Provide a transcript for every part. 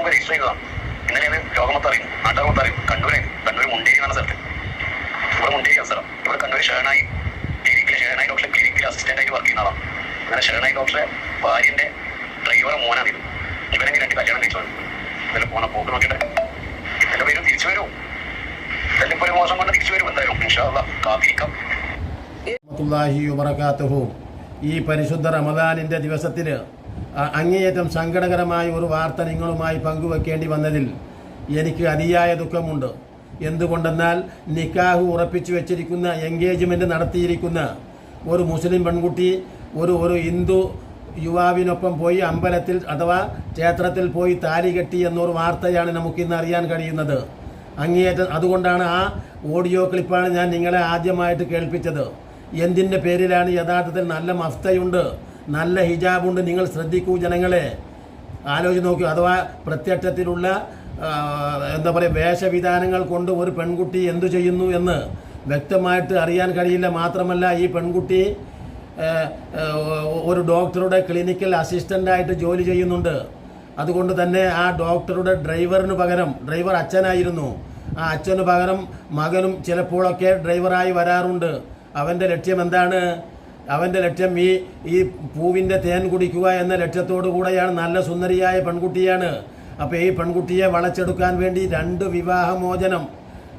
മുമ്പ് രജിസ്റ്റർ ചെയ്തതാണ് ഇന്നലെയാണ് ലോകമൊത്തം അറിയും. നാട്ടുകാർമൊത്തം അറിയും. കണ്ണൂര് കണ്ണൂർ മുണ്ടേരി സ്ഥലത്ത്. ഇവിടെ മുണ്ടേരി സ്ഥലം ഇവിടെ കണ്ണൂർ ഷേണായി ക്ലിനിക്കിൽ ഷേണായി ഡോക്ടറെ ക്ലിനിക്കിൽ അസിസ്റ്റന്റ് ആയിട്ട് വർക്ക് ചെയ്യുന്ന ആളാണ് അങ്ങനെ ഷേണായി ഡോക്ടറെ ഭാര്യന്റെ ഡ്രൈവറെ മോനാണ് ഇത് ഇവനെങ്കിൽ രണ്ട് കല്യാണം കഴിച്ചോളൂ. ഇതിൽ പോണ പോക്ക് നോക്കിയിട്ട് ഇതിന്റെ പേരും തിരിച്ചു വരും. ഇതിലിപ്പോ ഒരു മോശം കൊണ്ട് തിരിച്ചു വരും. എന്തായാലും ഇൻഷാല്ല കാത്തിരിക്കാം. ഈ പരിശുദ്ധ റമദാനിന്റെ ദിവസത്തിൽ അങ്ങേയറ്റം സങ്കടകരമായ ഒരു വാർത്ത നിങ്ങളുമായി പങ്കുവെക്കേണ്ടി വന്നതിൽ എനിക്ക് അതിയായ ദുഃഖമുണ്ട്. എന്തുകൊണ്ടെന്നാൽ നിക്കാഹ് ഉറപ്പിച്ചു വെച്ചിരിക്കുന്ന എൻഗേജ്മെന്റ് നടത്തിയിരിക്കുന്ന ഒരു മുസ്ലിം പെൺകുട്ടി ഒരു ഒരു ഹിന്ദു യുവാവിനൊപ്പം പോയി അമ്പലത്തിൽ അഥവാ ക്ഷേത്രത്തിൽ പോയി താലി കെട്ടി എന്നൊരു വാർത്തയാണ് നമുക്കിന്ന് അറിയാൻ കഴിയുന്നത്. അങ്ങേയറ്റം അതുകൊണ്ടാണ് ആ ഓഡിയോ ക്ലിപ്പാണ് ഞാൻ നിങ്ങളെ ആദ്യമായിട്ട് കേൾപ്പിച്ചത്. എന്തിന്റെ പേരിലാണ് യഥാർത്ഥത്തിൽ നല്ല മഫ്തയുണ്ട്? നല്ല ഹിജാബുണ്ട്. നിങ്ങൾ ശ്രദ്ധിക്കൂ ജനങ്ങളെ. ആലോചിച്ച് നോക്കൂ. അഥവാ പ്രത്യക്ഷത്തിലുള്ള എന്താ പറയുക വേഷവിധാനങ്ങൾ കൊണ്ട് ഒരു പെൺകുട്ടി എന്തു ചെയ്യുന്നു എന്ന് വ്യക്തമായിട്ട് അറിയാൻ കഴിയില്ല. മാത്രമല്ല ഈ പെൺകുട്ടി ഒരു ഡോക്ടറുടെ ക്ലിനിക്കൽ അസിസ്റ്റന്റായിട്ട് ജോലി ചെയ്യുന്നുണ്ട്. അതുകൊണ്ട് തന്നെ ആ ഡോക്ടറുടെ ഡ്രൈവറിന് പകരം ഡ്രൈവർ അച്ഛനായിരുന്നു. ആ അച്ഛന് പകരം മകനും ചിലപ്പോഴൊക്കെ ഡ്രൈവറായി വരാറുണ്ട്. അവന്റെ ലക്ഷ്യം എന്താണ്? അവന്റെ ലക്ഷ്യം ഈ ഈ പൂവിന്റെ തേൻ കുടിക്കുക എന്ന ലക്ഷ്യത്തോടു കൂടെയാണ്. നല്ല സുന്ദരിയായ പെൺകുട്ടിയാണ്. അപ്പോൾ ഈ പെൺകുട്ടിയെ വളച്ചെടുക്കാൻ വേണ്ടി രണ്ട് വിവാഹമോചനം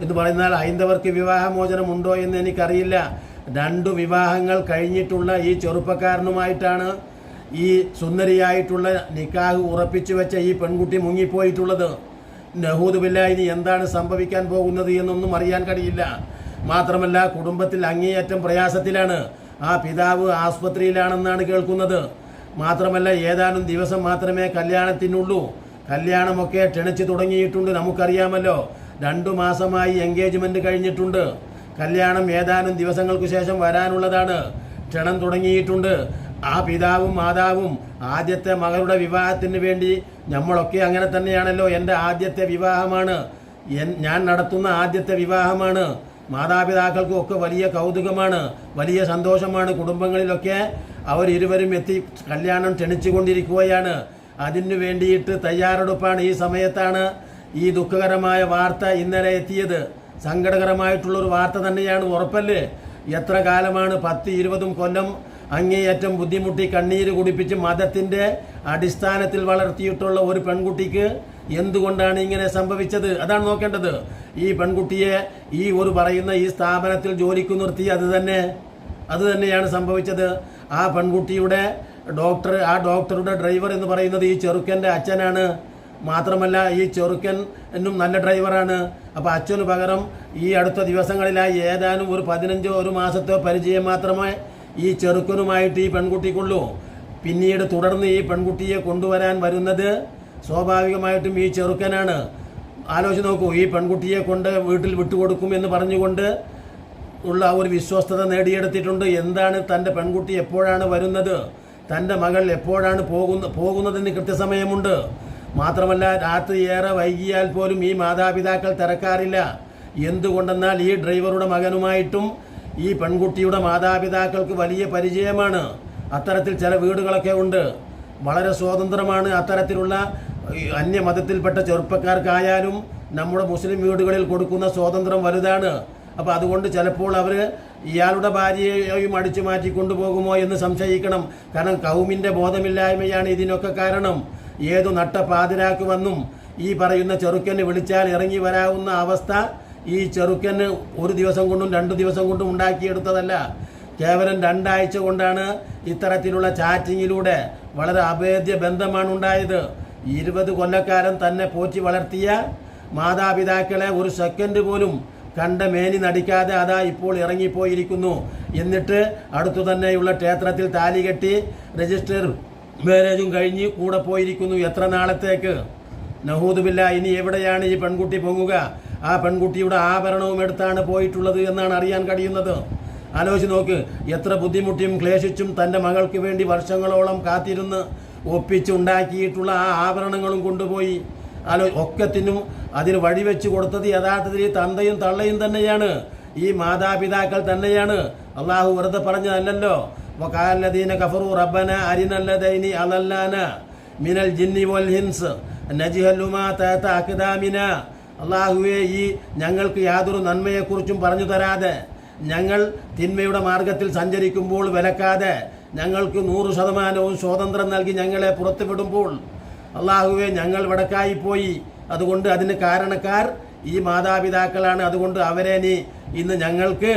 എന്ന് പറയുന്നാൽ ഹൈന്ദവർക്ക് വിവാഹമോചനം ഉണ്ടോ എന്ന് എനിക്കറിയില്ല. രണ്ട് വിവാഹങ്ങൾ കഴിഞ്ഞിട്ടുള്ള ഈ ചെറുപ്പക്കാരനുമായിട്ടാണ് ഈ സുന്ദരിയായിട്ടുള്ള നിക്കാഹ് ഉറപ്പിച്ചു വെച്ച ഈ പെൺകുട്ടി മുങ്ങിപ്പോയിട്ടുള്ളത്. നഹൂദുബില്ല ഇനി എന്താണ് സംഭവിക്കാൻ പോകുന്നത് എന്നൊന്നും അറിയാൻ കഴിയില്ല. മാത്രമല്ല കുടുംബത്തിൽ അങ്ങേയറ്റം പ്രയാസത്തിലാണ്. ആ പിതാവ് ആസ്പത്രിയിലാണെന്നാണ് കേൾക്കുന്നത്. മാത്രമല്ല ഏതാനും ദിവസം മാത്രമേ കല്യാണത്തിനുള്ളൂ. കല്യാണമൊക്കെ ക്ഷണിച്ചു തുടങ്ങിയിട്ടുണ്ട് നമുക്കറിയാമല്ലോ. രണ്ടു മാസമായി എൻഗേജ്മെന്റ് കഴിഞ്ഞിട്ടുണ്ട്. കല്യാണം ഏതാനും ദിവസങ്ങൾക്ക് ശേഷം വരാനുള്ളതാണ്. ക്ഷണം തുടങ്ങിയിട്ടുണ്ട്. ആ പിതാവും മാതാവും ആദ്യത്തെ മകളുടെ വിവാഹത്തിന് വേണ്ടി നമ്മളൊക്കെ അങ്ങനെ തന്നെയാണല്ലോ. എന്റെ ആദ്യത്തെ വിവാഹമാണ്. ഞാൻ നടത്തുന്ന ആദ്യത്തെ വിവാഹമാണ്. മാതാപിതാക്കൾക്കും ഒക്കെ വലിയ കൗതുകമാണ് വലിയ സന്തോഷമാണ് കുടുംബങ്ങളിലൊക്കെ. അവരിരുവരും എത്തി കല്യാണം ക്ഷണിച്ചുകൊണ്ടിരിക്കുകയാണ്. അതിനു വേണ്ടിയിട്ട് തയ്യാറെടുപ്പാണ് ഈ സമയത്താണ് ഈ ദുഃഖകരമായ വാർത്ത ഇന്നലെ എത്തിയത്. സങ്കടകരമായിട്ടുള്ളൊരു വാർത്ത തന്നെയാണ് ഉറപ്പല്ലേ? എത്ര കാലമാണ് പത്ത് ഇരുപതും കൊല്ലം അങ്ങേയറ്റം ബുദ്ധിമുട്ടി കണ്ണീര് കുടിപ്പിച്ച് മതത്തിന്റെ അടിസ്ഥാനത്തിൽ വളർത്തിയിട്ടുള്ള ഒരു പെൺകുട്ടിക്ക് എന്തുകൊണ്ടാണ് ഇങ്ങനെ സംഭവിച്ചത്? അതാണ് നോക്കേണ്ടത്. ഈ പെൺകുട്ടിയെ ഈ ഒരു പറയുന്ന ഈ സ്ഥാപനത്തിൽ ജോലിക്ക് നിർത്തി അത് തന്നെ അത് തന്നെയാണ് സംഭവിച്ചത്. ആ പെൺകുട്ടിയുടെ ഡോക്ടർ ആ ഡോക്ടറുടെ ഡ്രൈവർ എന്ന് പറയുന്നത് ഈ ചെറുക്കന്റെ അച്ഛനാണ്. മാത്രമല്ല ഈ ചെറുക്കൻ എന്നും നല്ല ഡ്രൈവറാണ്. അപ്പോൾ അച്ഛന് പകരം ഈ അടുത്ത ദിവസങ്ങളിലായി ഏതാനും ഒരു പതിനഞ്ചോ ഒരു മാസത്തോ പരിചയം മാത്രമേ ഈ ചെറുക്കനുമായിട്ട് ഈ പെൺകുട്ടിക്കുള്ളൂ. പിന്നീട് തുടർന്ന് ഈ പെൺകുട്ടിയെ കൊണ്ടുവരാൻ വരുന്നത് സ്വാഭാവികമായിട്ടും ഈ ചെറുക്കനാണ്. ആലോചിച്ച് നോക്കൂ ഈ പെൺകുട്ടിയെ കൊണ്ട് വീട്ടിൽ വിട്ടുകൊടുക്കും എന്ന് പറഞ്ഞുകൊണ്ട് ഉള്ള ഒരു വിശ്വസ്തത നേടിയെടുത്തിട്ടുണ്ട്. എന്താണ് തന്റെ പെൺകുട്ടി എപ്പോഴാണ് വരുന്നത്? തന്റെ മകൾ എപ്പോഴാണ് പോകുന്ന പോകുന്നതെന്ന് കൃത്യസമയമുണ്ട്. മാത്രമല്ല രാത്രി ഏറെ വൈകിയാൽ പോലും ഈ മാതാപിതാക്കൾ തിരക്കാറില്ല. എന്തുകൊണ്ടെന്നാൽ ഈ ഡ്രൈവറുടെ മകനുമായിട്ടും ഈ പെൺകുട്ടിയുടെ മാതാപിതാക്കൾക്ക് വലിയ പരിചയമാണ്. അത്തരത്തിൽ ചില വീടുകളൊക്കെ ഉണ്ട്. വളരെ സ്വതന്ത്രമാണ് അത്തരത്തിലുള്ള അന്യമതത്തിൽപ്പെട്ട ചെറുപ്പക്കാർക്കായാലും നമ്മുടെ മുസ്ലിം വീടുകളിൽ കൊടുക്കുന്ന സ്വാതന്ത്ര്യം വലുതാണ്. അപ്പോൾ അതുകൊണ്ട് ചിലപ്പോൾ അവർ ഇയാളുടെ ഭാര്യയെയും അടിച്ചു മാറ്റി കൊണ്ടുപോകുമോ എന്ന് സംശയിക്കണം. കാരണം കൗമിന്റെ ബോധമില്ലായ്മയാണ് ഇതിനൊക്കെ കാരണം. ഏതു നട്ട പാതിരാക്കുമെന്നും ഈ പറയുന്ന ചെറുക്കന് വിളിച്ചാൽ ഇറങ്ങി വരാവുന്ന അവസ്ഥ ഈ ചെറുക്കന് ഒരു ദിവസം കൊണ്ടും രണ്ട് ദിവസം കൊണ്ടും ഉണ്ടാക്കിയെടുത്തതല്ല. കേവലം രണ്ടാഴ്ച കൊണ്ടാണ് ഇത്തരത്തിലുള്ള ചാറ്റിങ്ങിലൂടെ വളരെ അഭേദ്യ ബന്ധമാണ് ഉണ്ടായത്. ഇരുപത് കൊല്ലക്കാലം തന്നെ പോറ്റി വളർത്തിയ മാതാപിതാക്കളെ ഒരു സെക്കൻഡ് പോലും കണ്ട മേനി നടിക്കാതെ അതാ ഇപ്പോൾ ഇറങ്ങിപ്പോയിരിക്കുന്നു. എന്നിട്ട് അടുത്തു തന്നെയുള്ള ക്ഷേത്രത്തിൽ താലി കെട്ടി രജിസ്റ്റർ മാരേജും കഴിഞ്ഞ് കൂടെ പോയിരിക്കുന്നു. എത്ര നാളത്തേക്ക്? നഹൂദുബില്ല ഇനി എവിടെയാണ് ഈ പെൺകുട്ടി പൊങ്ങുക? ആ പെൺകുട്ടിയുടെ ആഭരണവും എടുത്താണ് പോയിട്ടുള്ളത് എന്നാണ് അറിയാൻ കഴിയുന്നത്. ആലോചിച്ച് നോക്ക് എത്ര ബുദ്ധിമുട്ടിയും ക്ലേശിച്ചും തന്റെ മകൾക്ക് വേണ്ടി വർഷങ്ങളോളം കാത്തിരുന്ന് ഒപ്പിച്ചുണ്ടാക്കിയിട്ടുള്ള ആ ആഭരണങ്ങളും കൊണ്ടുപോയി. ഒക്കെ ഒക്കത്തിനും അതിന് വഴിവെച്ച് കൊടുത്തത് യഥാർത്ഥത്തിൽ ഈ തന്തയും തള്ളയും തന്നെയാണ്. ഈ മാതാപിതാക്കൾ തന്നെയാണ്. അള്ളാഹു വെറുതെ പറഞ്ഞതല്ലല്ലോ. വക്കാലദീന കഫറു റബ്ബന അരിനല്ലദൈനി അലല്ലാന മിനൽ ജിന്നി വൽ ഹിൻസ് നജിഹല്ലുമാ തേത്ത അക്ദാമിന അള്ളാഹുവെ ഈ ഞങ്ങൾക്ക് യാതൊരു നന്മയെക്കുറിച്ചും പറഞ്ഞു തരാതെ ഞങ്ങൾ തിന്മയുടെ മാർഗത്തിൽ സഞ്ചരിക്കുമ്പോൾ വിലക്കാതെ ഞങ്ങൾക്ക് നൂറ് ശതമാനവും സ്വാതന്ത്ര്യം നൽകി ഞങ്ങളെ പുറത്തു വിടുമ്പോൾ അള്ളാഹുവെ ഞങ്ങൾ വടക്കായി പോയി. അതുകൊണ്ട് അതിന് കാരണക്കാർ ഈ മാതാപിതാക്കളാണ്. അതുകൊണ്ട് അവരെ നീ ഇന്ന് ഞങ്ങൾക്ക്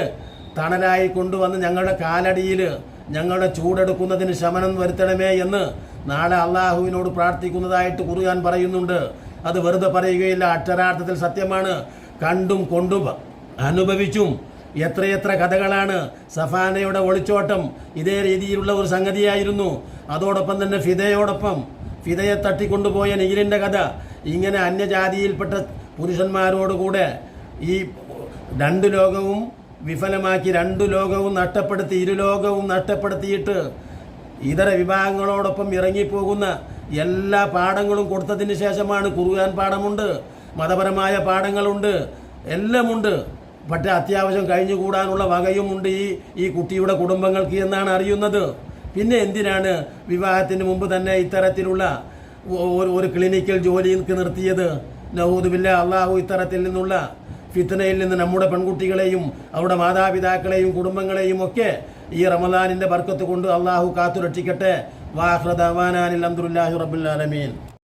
തണലായി കൊണ്ടുവന്ന് ഞങ്ങളുടെ കാലടിയിൽ ഞങ്ങളുടെ ചൂടെടുക്കുന്നതിന് ശമനം വരുത്തണമേ എന്ന് നാളെ അള്ളാഹുവിനോട് പ്രാർത്ഥിക്കുന്നതായിട്ട് കുറുകാൻ പറയുന്നുണ്ട്. അത് വെറുതെ പറയുകയില്ല. അക്ഷരാർത്ഥത്തിൽ സത്യമാണ്. കണ്ടും കൊണ്ടും അനുഭവിച്ചും എത്രയെത്ര കഥകളാണ് സഫാനയുടെ ഒളിച്ചോട്ടം ഇതേ രീതിയിലുള്ള ഒരു സംഗതിയായിരുന്നു. അതോടൊപ്പം തന്നെ ഫിദയോടൊപ്പം ഫിദയെ തട്ടിക്കൊണ്ടുപോയ നീലിന്റെ കഥ. ഇങ്ങനെ അന്യജാതിയിൽപ്പെട്ട പുരുഷന്മാരോടുകൂടെ ഈ രണ്ട് ലോകവും വിഫലമാക്കി രണ്ടു ലോകവും നഷ്ടപ്പെടുത്തി ഇരു ലോകവും നഷ്ടപ്പെടുത്തിയിട്ട് ഇതര വിഭാഗങ്ങളോടൊപ്പം ഇറങ്ങിപ്പോകുന്ന എല്ലാ പാഠങ്ങളും കൊടുത്തതിന് ശേഷമാണ് കുറുകാൻ പാഠമുണ്ട്. മതപരമായ പാഠങ്ങളുണ്ട്. എല്ലാമുണ്ട്. പക്ഷേ അത്യാവശ്യം കഴിഞ്ഞുകൂടാനുള്ള വകയുമുണ്ട് ഈ ഈ കുട്ടിയുടെ കുടുംബങ്ങൾക്ക് എന്നാണ് അറിയുന്നത്. പിന്നെ എന്തിനാണ് വിവാഹത്തിന് മുമ്പ് തന്നെ ഇത്തരത്തിലുള്ള ഒരു ക്ലിനിക്കൽ ജോലിക്ക് നിർത്തിയത്? നവൂദുബില്ല അള്ളാഹു ഇത്തരത്തിൽ നിന്നുള്ള ഫിത്തനയിൽ നിന്ന് നമ്മുടെ പെൺകുട്ടികളെയും അവരുടെ മാതാപിതാക്കളെയും കുടുംബങ്ങളെയും ഒക്കെ ഈ റമദാനിന്റെ ബർക്കത്ത് കൊണ്ട് അള്ളാഹു കാത്തുരക്ഷിക്കട്ടെ. രക്ഷിക്കട്ടെ വാഹ്റദാനാനിൽ റബുല്ലാലമീൻ